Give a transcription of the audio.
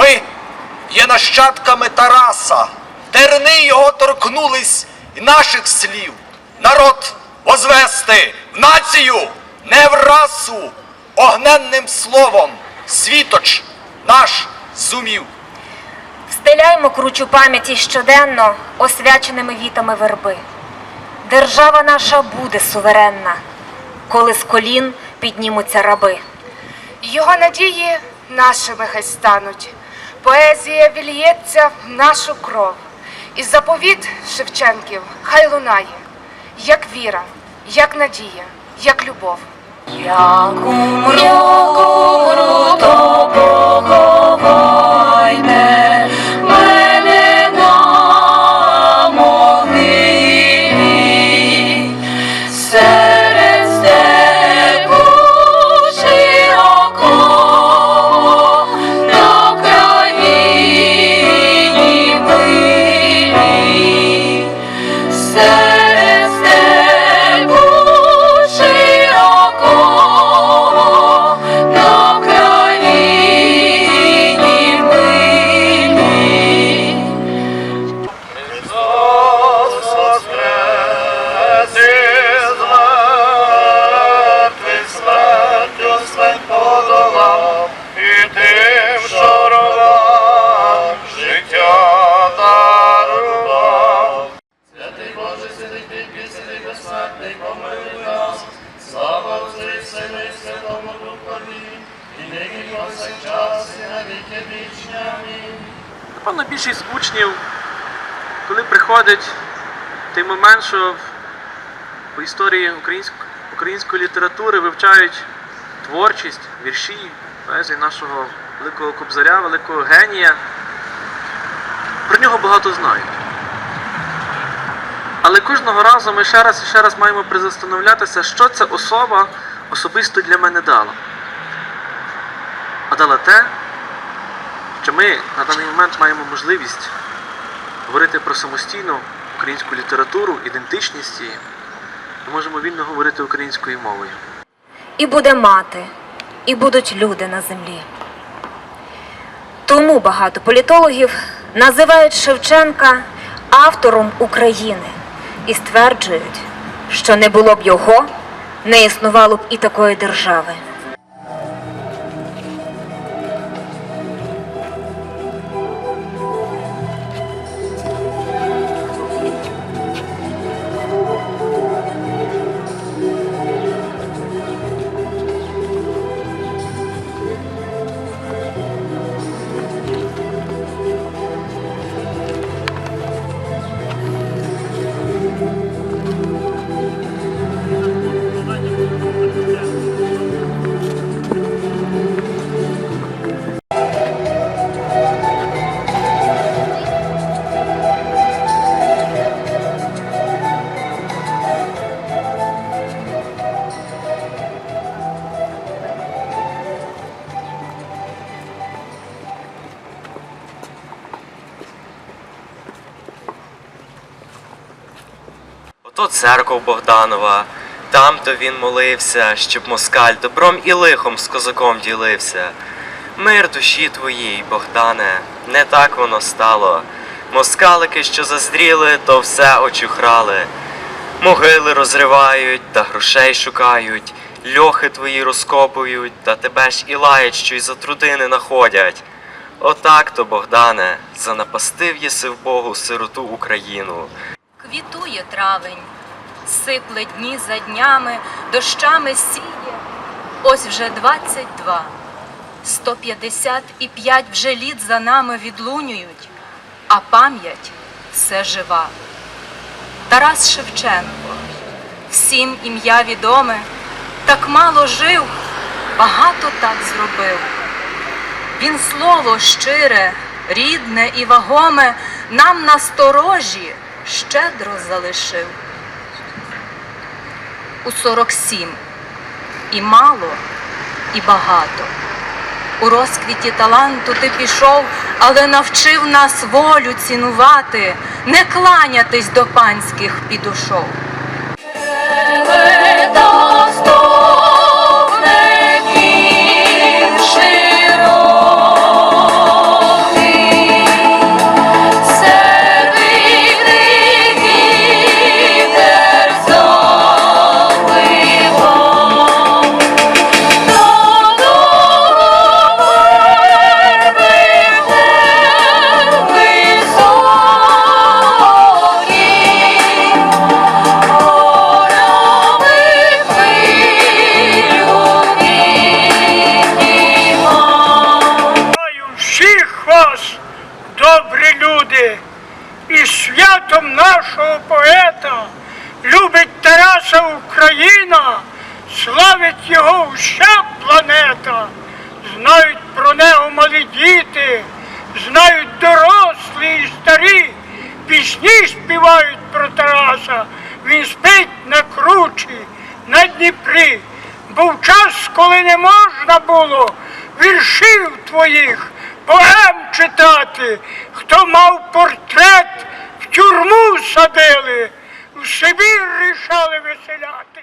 Ми є нащадками Тараса. Терни його торкнулись і наших слів. Народ возвести в націю, не в расу, огненним словом, світоч наш зумів. Стеляймо кручу пам'яті щоденно освяченими вітами верби. Держава наша буде суверенна, коли з колін піднімуться раби. Його надії нашими хай стануть. Поезія вільється в нашу кров. І заповіт Шевченків хай лунає, як віра, як надія, як любов. Як умру, умру, то Напевно, більшість учнів, коли приходить той момент, що по історії української, української літератури вивчають творчість, вірші, поезії нашого великого кобзаря, великого генія, про нього багато знають. Але кожного разу ми ще раз і ще раз маємо призастановлятися, що ця особа особисто для мене дала. А дала те, що ми на даний момент маємо можливість говорити про самостійну українську літературу, ідентичність її. Ми можемо вільно говорити українською мовою. і буде мати, і будуть люди на землі. Тому багато політологів називають Шевченка автором України і стверджують, що не було б його, не існувало б і такої держави. Ото церква Богданова, там то він молився, щоб москаль добром і лихом з козаком ділився. Мир душі твоїй, Богдане, не так воно стало. Москалики, що заздріли, то все очухрали. Могили розривають та грошей шукають, льохи твої розкопують, та тебе ж і лаять, що й за труди не находять. Отак то, Богдане, занапастив єси в Богу сироту Україну. Квітує травень, сипле дні за днями, дощами сіє. Ось вже двадцять два, сто п'ятдесят і п'ять вже літ за нами відлунюють, а пам'ять все жива. Тарас Шевченко, всім ім'я відоме, так мало жив, багато так зробив. Він слово щире, рідне і вагоме нам насторожі щедро залишив. У сорок сім і мало, і багато. У розквіті таланту ти пішов, але навчив нас волю цінувати, не кланятись до панських підошов. Любить Тараса Україна, славить його вся планета. Знають про нього малі діти, знають дорослі і старі, пісні співають про Тараса. Він спить на кручі, на Дніпрі. Був час, коли не можна було віршів твоїх, поем читати. Хто мав портрет, в тюрму садили, в Сибір рішали веселяти.